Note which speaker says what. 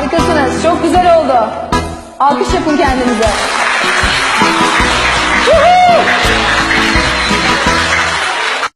Speaker 1: Harikasınız. Çok güzel oldu. Alkış yapın kendinize.